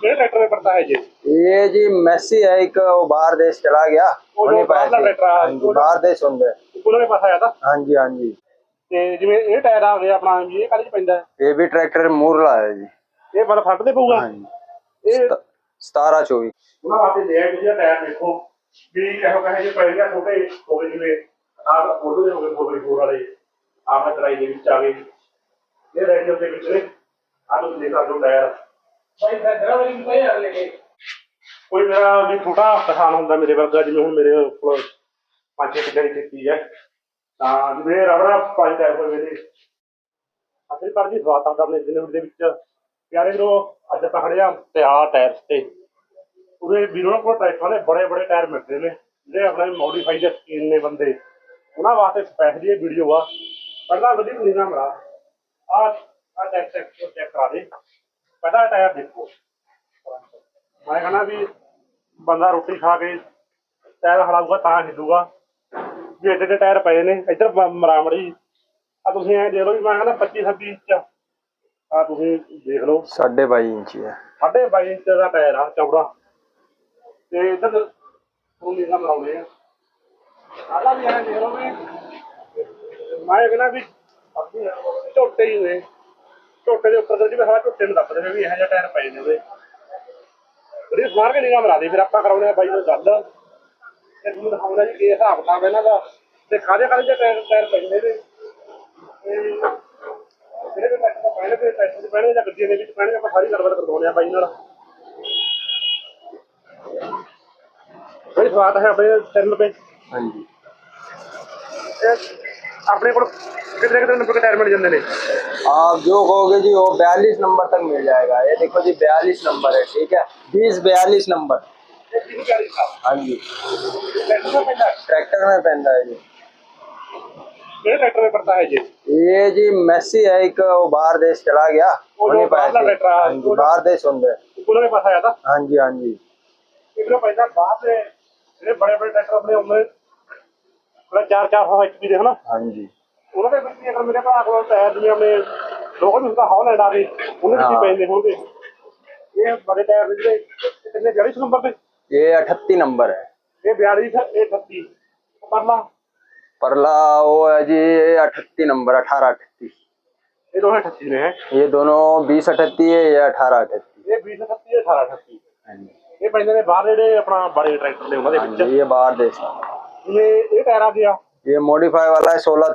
ਕਿਹੜੇ ਟਰੈਕਟਰ में पड़ता है जी ये जी मैसी है एक वो बाहर देश चला गया वो हो जो नहीं पाया बाहरला जी। ट्रैक्टर आ, हाँ जी, वो जो- बाहर देश होंगे ਉਹਨਾਂ ਦੇ ਪਾਸ ਆਇਆ ਤਾਂ हाँ जी हाँ जी ਤੇ ਜਿਵੇਂ ਇਹ ਟਾਇਰ ਆ ਗਿਆ ਆਪਣਾ ਵੀ ਇਹ ਕਾਹਦੇ ਚ ਪੈਂਦਾ ਹੈ? ये भी ट्रैक्टर मुरला है जी ਇਹ ਮਤਲਬ ਫਰੰਟ ਤੇ ਪਊਗਾ हाँ जी ਇਹ सतारह चौबीस ਉਹਨਾਂ ਵਾਸਤੇ ਲਿਆ ਤੁਸੀਂ ਟਾਇਰ ਦੇਖੋ ਵੀ ਇਹੋ ਕਹੇ ਜੇ ਪੈ ਗਿਆ ਛੋਟੇ ਹੋ ਗਏ ਜਿਵੇਂ ਆਹ ਫੋਟੋ ਦੇ ਹੋ ਗਏ ਫੋਟੋ ਫੋਰ ਵਾਲੇ ਆਹ ਮੈਂ ਚੜਾਈ ਦੇ ਵਿੱਚ ਆ ਗਏ ਇਹ ਰੈਡੀਓ ਦੇ ਵਿੱਚ ਨੇ ਆਹ ਤੁਸੀਂ ਦੇਖ ਸਕਦੇ ਹੋ ਟਾਇਰ ਭਾਈ ਫੈਦਰਾ ਵਾਲੀ ਵੀ ਪਈ ਆ ਲੈ ਕੋਈ ਮੇਰਾ ਵੀ ਛੋਟਾ ਕਿਸਾਨ ਹੁੰਦਾ ਮੇਰੇ ਵਰਗਾ, ਜਿਵੇਂ ਹੁਣ ਮੇਰੇ ਕੋਲ ਪੰਜ ਛੇ ਕਿੱਲੇ ਦੀ ਖੇਤੀ ਹੈ। ਤਾਂ ਜਿਵੇਂ ਰਬੜਾ ਪੰਜ ਟਾਇਰ ਹੋਏ ਨੇ ਅਸਲੀ ਪਰ ਜੀ ਸਵਾਗਤ ਆ ਆਪਣੇ ਜ਼ਿਲ੍ਹੇ ਦੇ ਵਿੱਚ। ਪਿਆਰੇ ਵੀਰੋ, ਅੱਜ ਆਪਾਂ ਖੜੇ ਤਿਆਰ ਟਾਇਰ ਤੇ। ਉਹਦੇ ਵੀਰੋ ਕੋਲ ਟਰੈਕਟਰਾਂ ਦੇ ਬੜੇ ਬੜੇ ਟਾਇਰ ਮਿਲਦੇ ਨੇ। ਜਿਹੜੇ ਆਪਣੇ ਮੋਡੀਫਾਈ ਦੇ ਸਕੀਨ ਨੇ ਬੰਦੇ। ਉਹਨਾਂ ਵਾਸਤੇ ਸਪੈਸ਼ਲੀ ਇਹ ਵੀਡੀਓ ਆ। ਪਹਿਲਾਂ ਗੱਡੀ ਨੂੰ ਨਿਗਾਹ ਮਰਾ। ਆ ਆ ਟੈਕ ਚੈੱਕ ਕਰਾ ਦੇ। ਪਹਿਲਾ ਟਾਇਰ ਦੇਖੋ। ਮੈਂ ਕਹਿੰਦਾ ਵੀ ਬੰਦਾ ਰੋਟੀ ਖਾ ਕੇ ਟਾਇਰ ਹਲਾਊਗਾ ਤਾਂ ਹਿੱਲੂਗਾ ਵੀ ਏਡੇ ਟਾਇਰ ਪਏ ਨੇ ਇੱਧਰ ਮਰਾਮੜੀ। ਆ ਤੁਸੀਂ ਐ ਦੇਖ ਲਓ ਵੀ ਮੈਂ ਕਹਿੰਦਾ 25 26 ਇੰਚ ਆ। ਤੁਸੀਂ ਦੇਖ ਲਓ। 22.5 ਇੰਚ ਹੈ ਸਾਢੇ 22 ਇੰਚ ਦਾ ਟਾਇਰ ਆ ਚੌੜਾ। ਤੇ ਇੱਧਰ ਤੁਹਾਨੂੰ ਨੀਲਾ ਮਰਾਉਣੇ ਆ। ਆਲਾ ਵੀ ਐ ਦੇਖ ਲਓ ਵੀ ਮੈਂ ਕਹਿੰਦਾ ਵੀ ਝੋਟੇ ਹੀ ਨੇ। ਝੋਟੇ ਦੇ ਉੱਪਰ ਜਿਵੇਂ ਹਵਾ ਝੋਟੇ ਨੂੰ ਦੱਬਦੇ ਨੇ ਵੀ ਇਹੋ ਜਿਹਾ ਟਾਇਰ ਪਏ ਨੇ ਉਹਦੇ। ਉਹਦੀ ਸਮਾਰ ਕੇ ਨਿਗਾਹ ਮਰਾ ਦੇ ਫਿਰ ਆਪਾਂ ਕਰਾਉਣੇ ਆ ਬਾਈ ਨੂੰ ਗੱਲ। ਤੇ ਤੁਹਾਨੂੰ ਦਿਖਾਉਂਦਾ ਜੀ ਕੀ ਹਿਸਾਬ ਕਿਤਾਬ ਇਹਨਾਂ ਦਾ। ਤੇ ਕਾਹਦੇ ਜਿਹੇ ਟਾਇਰ ਟਾਇਰ ਪਏ ਨੇ ਇਹਦੇ। ਜਿਹੜੇ ਵੀ ਪਹਿਲੇ ਤੇ ਟਰੈਕਟਰ ਦੇ ਪਹਿਲੇ ਜਾਂ ਗੱਡੀਆਂ ਦੇ ਵਿੱਚ ਪਹਿਲੇ ਆਪਾਂ ਸਾਰੀ ਗੱਲਬਾਤ ਕਰਵਾਉਂਦੇ ਆ ਬਾਈ ਨਾਲ। ਬਈ ਸਵਾਗਤ ਹੈ ਆਪਣੇ ਚੈਨਲ ਤੇ। ਇਹ ਆਪਣੇ ਕੋਲ ਕਿਤੇ ਕਿਤੇ ਨੰਬਰ ਦੇ ਟਾਇਰ ਮਿਲ ਜਾਂਦੇ ਨੇ। आप जो कहोगे जी वो बयालीस नंबर तक मिल जाएगा। ये देखो जी बयालीस नंबर है ठीक है? बीस बयालीस नंबर। हाँ जी। ट्रैक्टर में पहनता है जी। ये ट्रैक्टर में पड़ता है जी। ये जी मैसी है एक बाहर देश चला गया। हाँ बाहर देश होंगे हाँ जी हाँ जी। बड़े बड़े ट्रैक्टर अपने चार चार सौ एच पी देखना हाँ जी। ਉਹਨਾਂ ਦੇ ਵਿੱਚ ਵੀ ਅਗਰ ਮੇਰੇ ਭਰਾ ਕੋਲ ਟਾਇਰ ਜਿਵੇਂ ਆਪਣੇ ਲੋਕਲ ਹੁੰਦਾ ਹੌਲੈਂਡ ਆ ਗਏ ਉਹਦੇ ਵਿੱਚ ਹੀ ਹਾਂ। ਪੈਂਦੇ ਹੋਣਗੇ ਇਹ ਬੜੇ ਟਾਇਰ ਨੇ ਜਿਹੜੇ ਇਹ ਕਿੰਨੇ 42 ਨੰਬਰ ਤੇ ये अठत्ती नंबर है ਇਹ 42 ਇਹ 38 ਪਰਲਾ परला वो है जी अठत्ती नंबर अठारह अठत्ती ਇਹ ਦੋਵੇਂ 38 ਨੇ ਹੈ ये दोनों बीस अठत्ती है ये अठारह अठत्ती ਇਹ 20 38 ਇਹ 18 38 हाँ जी ਇਹ ਪੈਂਦੇ ਨੇ ਬਾਹਰ ਜਿਹੜੇ ਆਪਣਾ ਬੜੇ ਟਰੈਕਟਰ ਨੇ ਉਹਨਾਂ ਦੇ हाँ ਵਿੱਚ जी ये बाहर देश है। ਜਿਵੇਂ ਇਹ ਟਾਇਰ ਆ ਗਿਆ ये मॉडिफाई वाला है सोलह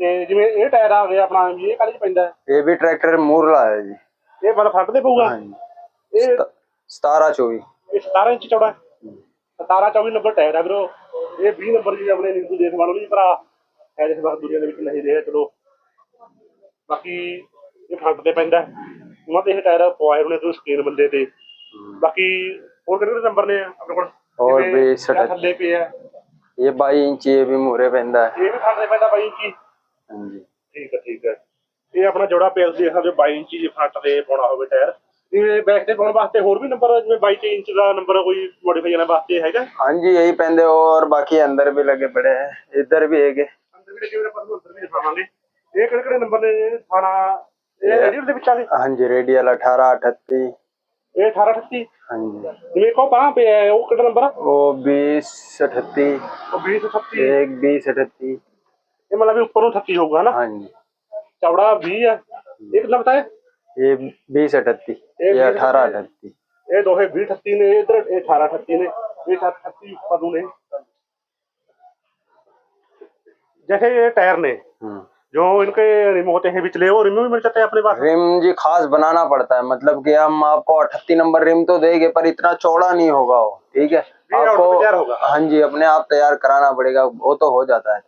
ਤੇ ਜਿਵੇਂ ਇਹ ਟਾਇਰ ਆ ਗਿਆ ਆਪਣਾ ਵੀ ਇਹ ਕਾਹਦੇ ਚ ਪੈਂਦਾ? ਇਹ ਵੀ ਟਰੈਕਟਰ ਮੂਰਲਾ ਹੈ ਜੀ। ਇਹ ਮਤਲਬ ਫੱਟ ਦੇ ਪਊਗਾ? ਹਾਂਜੀ। ਇਹ 17 24 ਇਹ ਚੌੜਾ 17 24 ਨੰਬਰ ਟਾਇਰ ਆ ਵੀਰੋ। ਇਹ 20 ਨੰਬਰ ਜੀ ਆਪਣੇ ਨੀਤੂ ਦੇਖ ਵਾਲੋ ਜੀ ਭਰਾ। ਹੈ ਇਸ ਵਕਤ ਦੁਨੀਆ ਦੇ ਵਿੱਚ ਨਹੀਂ ਰਿਹਾ ਚਲੋ। ਬਾਕੀ ਇਹ ਫਰੰਟ ਤੇ ਪੈਂਦਾ ਹੈ। ਉਹਨਾਂ ਤੇ ਇਹ ਟਾਇਰ ਪਵਾਏ ਹੋਣੇ ਤੋਂ ਸਕੇਨ ਬੰਦੇ ਤੇ। ਬਾਕੀ ਹੋਰ ਕਿਹੜੇ ਨੰਬਰ ਨੇ ਆਪਣੇ ਕੋਲ? ਹੋਰ ਵੀ ਜਿਵੇਂ ਇਹ ਥੱਲੇ ਪਿਆ ਇਹ 22 ਇੰਚ ਇਹ ਵੀ ਮੂਰੇ ਪੈਂਦਾ ਇਹ ਵੀ ਫਰੰਟ ਤੇ ਪੈਂਦਾ ਬਾਈ ਜੀ ਹਾਂਜੀ। ਠੀਕ ਹੈ ਠੀਕ ਹੈ। ਇਹ ਆਪਣਾ ਜੋੜਾ ਪੇਲ ਦੇ ਸਾਡੇ 22 ਇੰਚੀ ਜੇ ਫਰੰਟ ਤੇ ਪਾਉਣਾ ਹੋਵੇ ਟਾਇਰ ਜਿਵੇਂ ਬੈਕ ਤੇ ਪਾਉਣ ਵਾਸਤੇ ਹੋਰ ਵੀ ਨੰਬਰ ਜਿਵੇਂ 22 ਇੰਚ ਦਾ ਨੰਬਰ ਕੋਈ ਮੋਡੀਫਾਈ ਕਰਨ ਵਾਸਤੇ ਹੈਗਾ? ਹਾਂਜੀ ਇਹੀ ਪੈਂਦੇ ਔਰ ਬਾਕੀ ਅੰਦਰ ਵੀ ਲੱਗੇ ਪੜੇ ਹੈ ਇੱਧਰ ਵੀ ਹੈਗੇ। ਅੰਦਰ ਵੀ ਲੱਗੇ ਵੀਰੇ ਪਰ ਅੰਦਰ ਇਹ ਕਿਹੜੇ ਕਿਹੜੇ ਨੰਬਰ ਨੇ ਪਿਆ ਉਹ ਕਿਹੜਾ ਨੰਬਰ ਉਹ 2038 ਉਹ ये मतलब ऊपर अठत्ती होगा ना? हाँ जी। चौड़ा भी है। ये कितना बताए ये बीस अठत्ती ये अठारह अठत्ती ये दो है बीस अठत्ती ने इधर ये अठारह अठत्ती ने बीस अठत्ती पदू ने जैसे ये टायर ने हम्म। जो इनके रिम होते हैं बिचले वो रिम भी मिल जाते हैं अपने पास? रिम जी खास बनाना पड़ता है। मतलब कि हम आपको अठत्ती नंबर रिम तो देंगे पर इतना चौड़ा नहीं होगा वो ठीक है? आपको हाँ जी अपने आप तैयार कराना पड़ेगा वो तो हो जाता है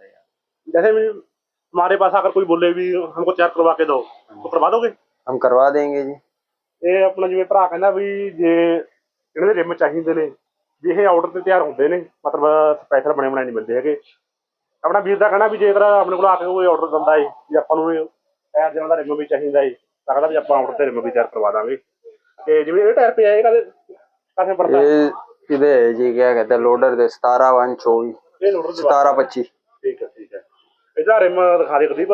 जैसे भी हमारे पास अगर कोई बोले भी हमको तैयार करवा के दो तो करवा दोगे हम करवा देंगे जी ਇਹ ਆਪਣਾ ਜਿਵੇਂ ਭਰਾ ਕਹਿੰਦਾ ਵੀ ਜੇ ਇਹਨਾਂ ਦੇ ਰਿਮ ਚਾਹੀਦੇ ਨੇ ਵੀ ਇਹ ਆਰਡਰ ਤੇ ਤਿਆਰ ਹੁੰਦੇ ਨੇ ਮਤਲਬ ਸਪੈਸ਼ਲ ਬਣੇ ਬਣਾਏ ਨਹੀਂ ਮਿਲਦੇ ਹੈਗੇ ਆਪਣਾ ਵੀਰ ਦਾ ਕਹਿਣਾ ਵੀ ਜੇਕਰ ਆਪਣੇ ਕੋਲ ਆ ਕੇ ਕੋਈ ਆਰਡਰ ਦਿੰਦਾ ਏ ਵੀ ਆਪਾਂ ਨੂੰ ਟਾਇਰ ਦੇਣ ਦਾ ਰਿਮ ਵੀ ਚਾਹੀਦਾ ਏ ਤਾਂ ਕਹਿੰਦਾ ਵੀ ਆਪਾਂ ਆਰਡਰ ਤੇ ਰਿਮ ਵੀ ਤਿਆਰ ਕਰਵਾ ਦਾਂਗੇ ਤੇ ਜਿਵੇਂ ਇਹ ਟਾਇਰ ਪਿਆ ਇਹ ਕਦੇ ਕਾਸੇ ਪੜਦਾ ये किधर है जी क्या कहते हैं लोडर दे सतारह वन चौबीस ਇਹ ਲੋਡਰ ਦੀ सतारह पच्चीस ਠੀਕ ਹੈ ਠੀਕ ਹੈ ਇਹਦਾ ਰਿਮ ਦਿਖਾ ਦੇ ਕਦੀਪ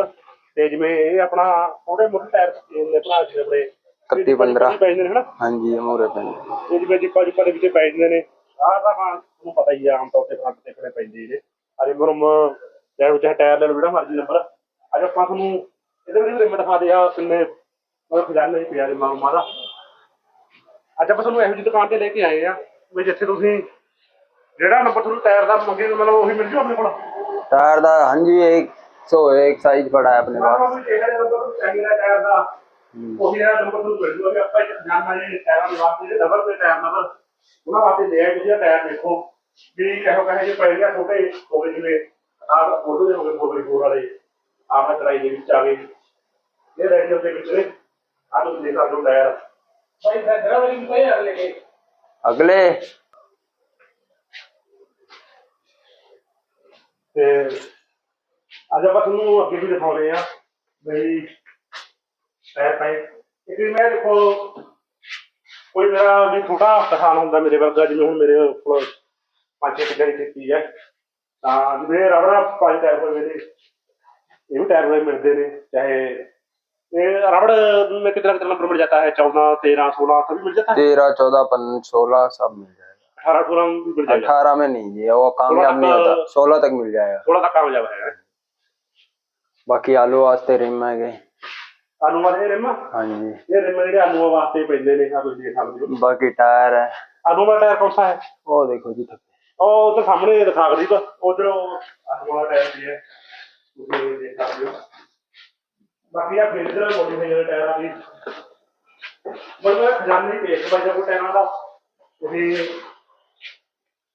ਤੇ ਜਿਵੇਂ ਇਹ ਆਪਣਾ ਛੋਟੇ ਮੋਟੇ ਟਾਇਰ ਨੇ ਭਰਾ ਜਿਹੜੇ ਆਪਣੇ। 31 15 ਪੈ ਨੇ ਹਨਾ? ਹਾਂਜੀ ਮੋਰੇ ਪੈਂਦੇ ਜਿਵੇਂ ਜਿੱਪਾ ਜਿੱਪਾ ਦੇ ਵਿੱਚ ਪੈ ਨੇ। ਆਹ ਤਾਂ ਹਾਂ ਤੁਹਾਨੂੰ ਪਤਾ ਹੀ ਆ ਆਮ ਤੌਰ ਤੇ ਫਰੰਟ ਤੇ ਖੜੇ ਪੈਂਦੇ ਨੇ ਅਰੇ ਮਰਮ ਟਾਇਰ ਵਿੱਚ ਟਾਇਰ ਲੈ ਲਓ ਜਿਹੜਾ ਮਰਜ਼ੀ ਨੰਬਰ ਅੱਜ ਆਪਾਂ ਤੁਹਾਨੂੰ ਇਹਦੇ ਵਿੱਚ ਰਿਮ ਦਿਖਾ ਦੇ ਆ ਕਿੰਨੇ ਉਹ ਖਜ਼ਾਨੇ ਦੇ ਪਿਆਰੇ ਮਾਮਾ ਦਾ। ਅੱਜ ਆਪਾਂ ਤੁਹਾਨੂੰ ਇਹੋ ਜਿਹੀ ਦੁਕਾਨ ਤੇ ਲੈ ਕੇ ਆਏ ਆ ਵੀ ਜਿੱਥੇ ਤੁਸੀਂ ਜਿਹੜਾ ਨੰਬਰ ਤੁਹਾਨੂੰ ਟਾਇਰ ਦਾ ਮੰਗੇ ਮਤਲਬ ਉਹੀ ਮਿਲ ਜੂ ਆਪਣੇ ਕੋਲ टायर दा हाँ जी एक सौ एक साइज पड़ा है अपने पास ਆਪਾਂ ਵੀ ਜਿਹੜਾ ਨੰਬਰ ਤੁਹਾਨੂੰ ਚਾਹੀਦਾ ਟਾਇਰ ਦਾ ਉਹੀ ਜਿਹੜਾ ਨੰਬਰ ਤੁਹਾਨੂੰ ਮਿਲ ਜੂਗਾ ਵੀ ਆਪਾਂ ਇੱਕ ਜਾਨਣਾ ਜੀ ਟਾਇਰਾਂ ਦੇ ਵਾਸਤੇ ਜਿਹੜੇ ਡਬਲ ਦੇ ਟਾਇਰ ਨੰਬਰ ਉਹਨਾਂ ਵਾਸਤੇ ਲੈ ਆਏ ਤੁਸੀਂ ਆਹ ਟਾਇਰ ਦੇਖੋ ਵੀ ਇਹੋ ਕਹੇ ਜੇ ਪਏ ਗਿਆ ਛੋਟੇ ਹੋ ਗਏ ਜਿਵੇਂ ਆਹ ਉਹਦੇ ਦੇ ਹੋ ਗਏ ਫੋਰ ਫੋਰ ਵਾਲੇ ਆਹ ਮੈਂ ਚੜਾਈ ਦੇ ਵਿੱਚ ਆ ਗਏ ਇਹ ਰੈਡੀਅਮ ਦੇ ਵਿੱਚ ਨੇ ਆਹ ਤੁਸੀਂ ਦੇਖ ਸਕਦੇ ਹੋ ਟਾਇਰ ਭਾਈ ਸੈਂਟਰ ਵਾਲੀ ਵੀ ਪਏ ਆ ਲੈ ਤੇ ਅੱਜ ਆਪਾਂ ਤੁਹਾਨੂੰ ਅੱਗੇ ਵੀ ਦਿਖਾਉਣੇ ਆ ਬਈ ਟਾਇਰ ਪਾਈ ਇੱਕ ਵੀ ਮੈਂ ਦੇਖੋ ਕੋਈ ਮੇਰਾ ਵੀ ਛੋਟਾ ਕਿਸਾਨ ਹੁੰਦਾ ਮੇਰੇ ਵਰਗਾ ਜਿਵੇਂ ਹੁਣ ਮੇਰੇ ਕੋਲ ਪੰਜ ਛੇ ਕਿੱਲੇ ਦੀ ਖੇਤੀ ਹੈ ਤਾਂ ਜਿਵੇਂ ਰਬੜਾ ਪੰਜ ਟਾਇਰ ਹੋਏ ਨੇ ਇਹ ਵੀ ਟਾਇਰ ਹੋਏ ਮਿਲਦੇ ਨੇ ਚਾਹੇ ਇਹ ਰਬੜ में कितना कितना नंबर मिल जाता है चौदह तेरह सोलह सभी मिल जाता है तेरह चौदह पन सोलह सब मिल जाएगा अठारह सोलह भी मिल जाएगा अठारह में नहीं जी वो कामयाब नहीं तक- होता सोलह तक मिल जाएगा सोलह तक कामयाब है बाकी आलू वास्ते रिम है गए आलू वाले रिम हाँ जी ਇਹ ਰਿਮ ਜਿਹੜੇ ਆਲੂਆਂ ਵਾਸਤੇ ਪੈਂਦੇ ਨੇ ਆ ਤੁਸੀਂ ਦੇਖ ਸਕਦੇ ਹੋ बाकी टायर है ਆਲੂ ਵਾਲਾ ਟਾਇਰ ਕੌਣ ਸਾ ਹੈ वो देखो जी थप्पे ਉਹ ਉਧਰ ਸਾਹਮਣੇ ਦਿਖਾ ਗਰੀ ਤਾਂ ਉਧਰ ਆਲੂ ਵਾਲਾ ਟਾਇਰ ਵੀ ਹੈ ਤੁਸੀਂ ਦੇਖ ਸਕਦੇ ਹੋ ਬਾਕੀ ਆ ਫਿਰ ਜਿਹੜਾ ਮੋਡੀਫਾਈ ਵਾਲਾ ਟਾਇਰ ਆ ਵੀ ਬੜਾ ਖਜ਼ਾਨੇ ਦੀ ਪੇਸ਼ ਵਜਾ ਕੋ ਟਾਇਰਾਂ ਦਾ ਤੁਸੀਂ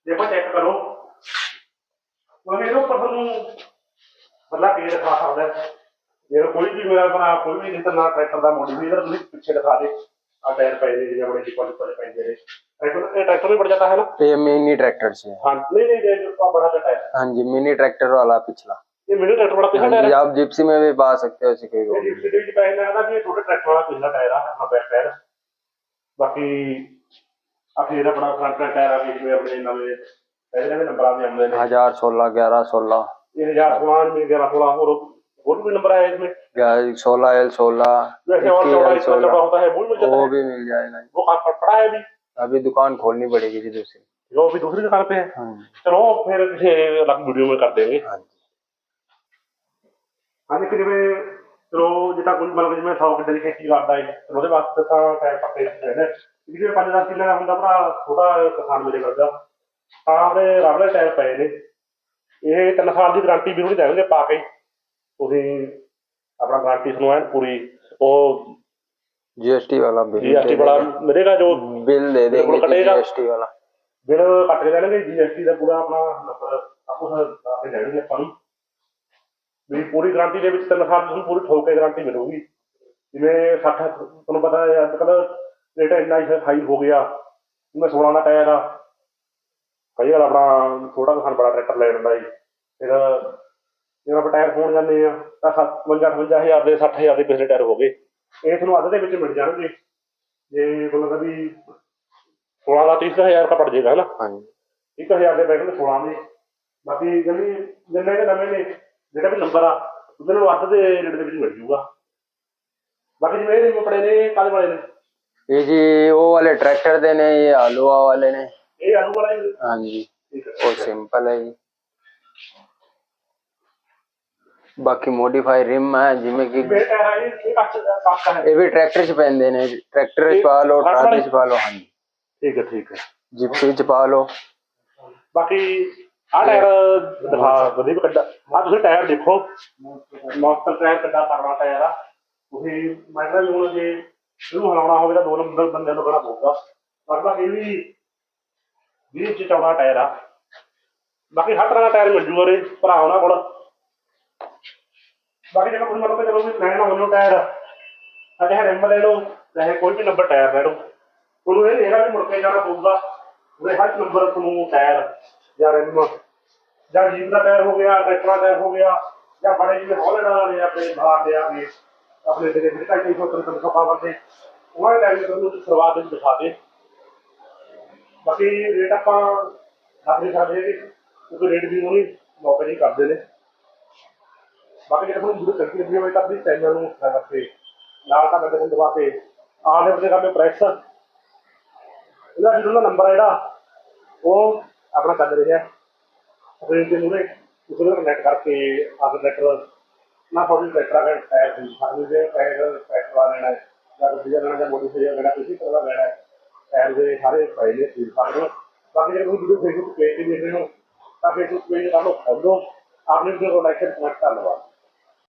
देखो चेक करो। मेरे ऊपर बल्ला रखा सकता है। कोई भी मेरा अपना कोई भी जितना ट्रैक्टर का इधर पीछे दिखा दे। टायर बड़े डिपॉजिट ट्रैक्टर भी बढ़ जाता है ना? ये मिनी ट्रैक्टर नहीं नहीं मिनी ट्रैक्टर मिनी ट्रैक्टर वाला पिछला। हाँ आप जिप्सी में भी पा सकते हो ये ट्रैक्टर वाला पिछला टायर है बाकी ਬਾਕੀ ਆ ਫਿਰ ਆਪਣਾ ਫਰੰਟ ਟਾਇਰ ਆ ਵੀ ਜਿਵੇਂ ਆਪਣੇ ਨਵੇਂ ਪਹਿਲੇ ਨਵੇਂ ਨੰਬਰਾਂ ਦੇ ਆਉਂਦੇ ਨੇ हजार सोलह ग्यारह सोलह ਇਹ 1016 में 11 16 और और भी नंबर आए इसमें सोलह एल सोलह वैसे और चौड़ा इक्कीस एल इसका चौड़ा सोलह होता है वो भी मिल जाता वो है भी मिल जाएगा जी। वो काम पर पड़ा है अभी अभी दुकान खोलनी पड़ेगी जी दूसरी जो अभी दूसरी दुकान पे है हाँ जी चलो फिर किसी अलग वीडियो में कर देंगे हाँ जी ਹਾਂ ਜੀ ਜਿਵੇਂ ਚਲੋ ਜਿੱਦਾਂ ਕੋਈ ਮਤਲਬ ਜਿਵੇਂ 100 ਕਿੱਲੇ ਦੀ ਖੇਤੀ ਕਰਦਾ ਹੈ ਫਿਰ ਉਹਦੇ ਵਾਸਤੇ ਤਾਂ ਟਾਇਰ ਪੱਕੇ ਚਾਹੀਦੇ ਨੇ ਜਿਹੜੇ 5-10 ਕਿੱਲੇ ਦਾ ਹੁੰਦਾ ਭਰਾ ਛੋਟਾ ਕਿਸਾਨ ਮੇਰੇ ਵਰਗਾ। ਤਾਂ ਆਪਣੇ ਰਬੜੇ ਟਾਇਰ ਪਏ ਨੇ। ਇਹ 3 ਸਾਲ ਦੀ ਗਾਰੰਟੀ ਵੀ ਉਹਨੇ ਦੇਣਗੇ ਪਾ ਕੇ। ਤੁਸੀਂ ਆਪਣਾ ਗਾਰੰਟੀ ਨੂੰ ਐਨ ਪੂਰੀ। ਉਹ ਜੀਐਸਟੀ ਵਾਲਾ ਬਿੱਲ ਜੀਐਸਟੀ ਵਾਲਾ ਮਿਲੇਗਾ ਜੋ ਬਿੱਲ ਦੇ ਦੇਣਗੇ ਜੀਐਸਟੀ ਵਾਲਾ। ਬਿੱਲ ਕੱਟ ਕੇ ਦੇਣਗੇ ਜੀਐਸਟੀ ਦਾ ਪੂਰਾ ਆਪਣਾ ਆਪੋ ਆਪੇ ਦੇਣਗੇ ਆਪਾਂ ਨੂੰ। ਵੀ ਪੂਰੀ ਗਾਰੰਟੀ ਦੇ ਵਿੱਚ 3 ਸਾਲ ਦੀ ਪੂਰੀ ਠੋਕ ਗਾਰੰਟੀ ਮਿਲੂਗੀ। ਜਿਵੇਂ 60 ਤੁਹਾਨੂੰ ਪਤਾ ਹੈ ਅੱਜ ਕੱਲ੍ਹ ਰੇਟ ਇੰਨਾ ਹੀ ਹਾਈ ਹੋ ਗਿਆ। ਜਿਵੇਂ 16 ਦਾ ਟਾਇਰ ਆ। ਕਈ ਵਾਰ ਆਪਣਾ ਛੋਟਾ ਕਿਸਾਨ ਬੜਾ ਟਰੈਕਟਰ ਲੈ ਲੈਂਦਾ ਜੀ। ਫਿਰ ਜਦੋਂ ਆਪਾਂ ਟਾਇਰ ਪਾਉਣ ਜਾਂਦੇ ਆ ਤਾਂ 57 58000 ਦੇ 60000 ਦੇ ਪਿਛਲੇ ਟਾਇਰ ਹੋ ਗਏ। ਇਹ ਤੁਹਾਨੂੰ ਅੱਧ ਦੇ ਵਿੱਚ ਮਿਲ ਜਾਣਗੇ। ਜੇ ਮਤਲਬ ਵੀ 16 ਦਾ 30000 ਦਾ ਪੜ ਜਾਏਗਾ ਹੈ ਨਾ हाँ जी 1000 ਦੇ ਬੈਠੇ 16 ਦੇ। ਬਾਕੀ ਜਿਹੜੀ ਜਿੰਨੇ ਦੇ ਨਵੇਂ ਨੇ ਜਿਹੜਾ ਵੀ ਨੰਬਰ ਆ ਉਹਦੇ ਨਾਲ ਅੱਧ ਦੇ ਰੇਟ ਦੇ ਵਿੱਚ ਮਿਲ ਜੂਗਾ। ਬਾਕੀ ਜਿਵੇਂ ਇਹ ਕੱਪੜੇ ਨੇ ਕਾਲੇ ਵਾਲੇ ਨੇ। ये जी वो वाले ट्रैक्टर देने ये आलूआ वाले ने ਇਹ ਆਲੂ ਵਾਲਾ ਹੀ हाँ जी ਠੀਕ वो ਹੈ सिंपल है जी बाकी मॉडिफाई रिम है जिमें कि ਜਿਵੇਂ ਟਾਇਰ ਆ ਇਹ ਇਹ ਕੱਚ ਦਾ ਕਾਕਾ ਹੈ ये भी ट्रैक्टर च पहनते ने ट्रैक्टर च पा लो हर ट्राली वाले? च पा लो हाँ जी ਠੀਕ ਹੈ ਠੀਕ ਹੈ जिप्सी च पा लो ਬਾਕੀ ਆਹ ਟਾਇਰ ਦਿਖਾ ਵਧੀਆ ਕੱਢਾ ਆ ਤੁਸੀਂ ਟਾਇਰ ਦੇਖੋ ਮਾਸਟਰ ਟਾਇਰ ਕੱਢਾ ਕਰਵਾ ਟਾਇਰ ਆ ਤੁਸੀਂ ਮੈਂ ਕਹਿੰਦਾ ਵੀ ਹੁਣ ਜੇ ਇਹਨੂੰ ਹਲਾਉਣਾ ਹੋਵੇ ਤਾਂ ਦੋ ਨੰਬਰ ਬੰਦੇ ਨੂੰ ਕਰਨਾ ਪਊਗਾ ਲਗਭਗ ਇਹ ਵੀ 20 ਇੰਚ ਚੌੜਾ ਟਾਇਰ ਆ। ਬਾਕੀ ਹਰ ਤਰ੍ਹਾਂ ਦਾ ਟਾਇਰ ਮਿਲ ਜੂਗਾ ਰੇ ਭਰਾ ਉਹਨਾਂ ਕੋਲ। ਬਾਕੀ ਜੇ ਕੋਈ ਮਤਲਬ ਚਲੋ ਵੀ ਲੈਣਾ ਹੋਵੇ ਟਾਇਰ ਅਤੇ ਰਿਮ ਲੈ ਲਓ, ਚਾਹੇ ਕੋਈ ਵੀ ਨੰਬਰ ਟਾਇਰ ਲੈ ਲਓ। ਉਹਨੂੰ ਇਹ ਇਹਦਾ ਵੀ ਮੁੜ ਕੇ ਜਾਣਾ ਪਊਗਾ। ਉਹਦੇ ਹਰ ਨੰਬਰ ਤੁਹਾਨੂੰ ਟਾਇਰ ਜਾਂ ਰਿਮ, ਜਾਂ ਜੀਪ ਦਾ ਟਾਇਰ ਹੋ ਗਿਆ, ਟਰੈਕਟਰ ਦਾ ਟਾਇਰ ਹੋ ਗਿਆ, ਜਾਂ ਬੜੇ ਜਿਵੇਂ ਹੌਲੈਂਡ ਵਾਲੇ ਆਪਣੇ ਬਾਹਰ ਦੇ ਆ ਗਏ ਆਪਣੇ ਜਿਹੜੇ ਜਿਹੜੇ ਢਾਈ ਸੌ ਤਿੰਨ ਸੌ ਪਾਵਰ ਦੇ ਉਹਨਾਂ ਦੇ ਟਾਇਰ ਤੁਹਾਨੂੰ ਸ਼ੁਰੂਆਤ ਵਿੱਚ ਦਿਖਾ ਦੇ। ਬਾਕੀ ਰੇਟ ਆਪਾਂ ਦੱਸ ਨਹੀਂ ਸਕਦੇ ਕਿਉਂਕਿ ਰੇਟ ਵੀ ਉਹਨੇ ਮੌਕੇ ਜੀ ਕਰਦੇ ਨੇ। ਬਾਕੀ ਜੇ ਤੁਹਾਨੂੰ ਵੀਡੀਓ ਚੰਗੀ ਲੱਗੀ ਹੋਵੇ ਤਾਂ ਆਪਣੀ ਚੈਨਲ ਨੂੰ ਸਬਸਕ੍ਰਾਈਬ ਕਰਕੇ, ਨਾਲ ਤਾਂ ਬਟਨ ਦਬਾ ਕੇ ਆਲੇ ਉਹਦੇ ਕੰਮ ਪ੍ਰੈਸ ਇਹਦਾ ਜਿਹੜਾ ਨੰਬਰ ਹੈ ਜਿਹੜਾ, ਉਹ ਆਪਣਾ ਚੱਲ ਰਿਹਾ। ਸਕਰੀਨ ਤੇ ਮੂਰੇ ਉਸ ਨੂੰ ਕਨੈਕਟ ਕਰਕੇ ਆਪ ਟਰੈਕਟਰ ਨਾ ਫੋਰਡੀ ਟਰੈਕਟਰ ਦਾ ਟਾਇਰ ਖਰੀਦ ਸਕਦੇ ਜੇ ਟਾਇਰ ਟਰੈਕਟਰ ਲੈਣਾ ਹੈ, ਜਾਂ ਕੋਈ ਲੈਣਾ ਜਾਂ ਮੋਡੀਫਾਈ ਲੈਣਾ ਕਿਸੇ ਤਰ੍ਹਾਂ ਦਾ ਲੈਣਾ ਹੈ। ਟਾਇਰ ਦੇ ਸਾਰੇ ਫਾਇਲ ਨੇ ਖਰੀਦ ਸਕਦੇ ਹੋ ਬਾਕੀ ਜੇ ਕੋਈ ਵੀਡੀਓ ਫੇਸਬੁੱਕ ਪੇਜ ਤੇ ਦੇਖ ਰਹੇ ਹੋ, ਤਾਂ ਫੇਸਬੁੱਕ ਪੇਜ ਤੁਹਾਨੂੰ ਖੋਲੋ ਆਪਣੇ ਵੀਡੀਓ ਨੂੰ ਲਾਈਕ ਤੇ ਕਮੈਂਟ ਕਰ ਲਵਾ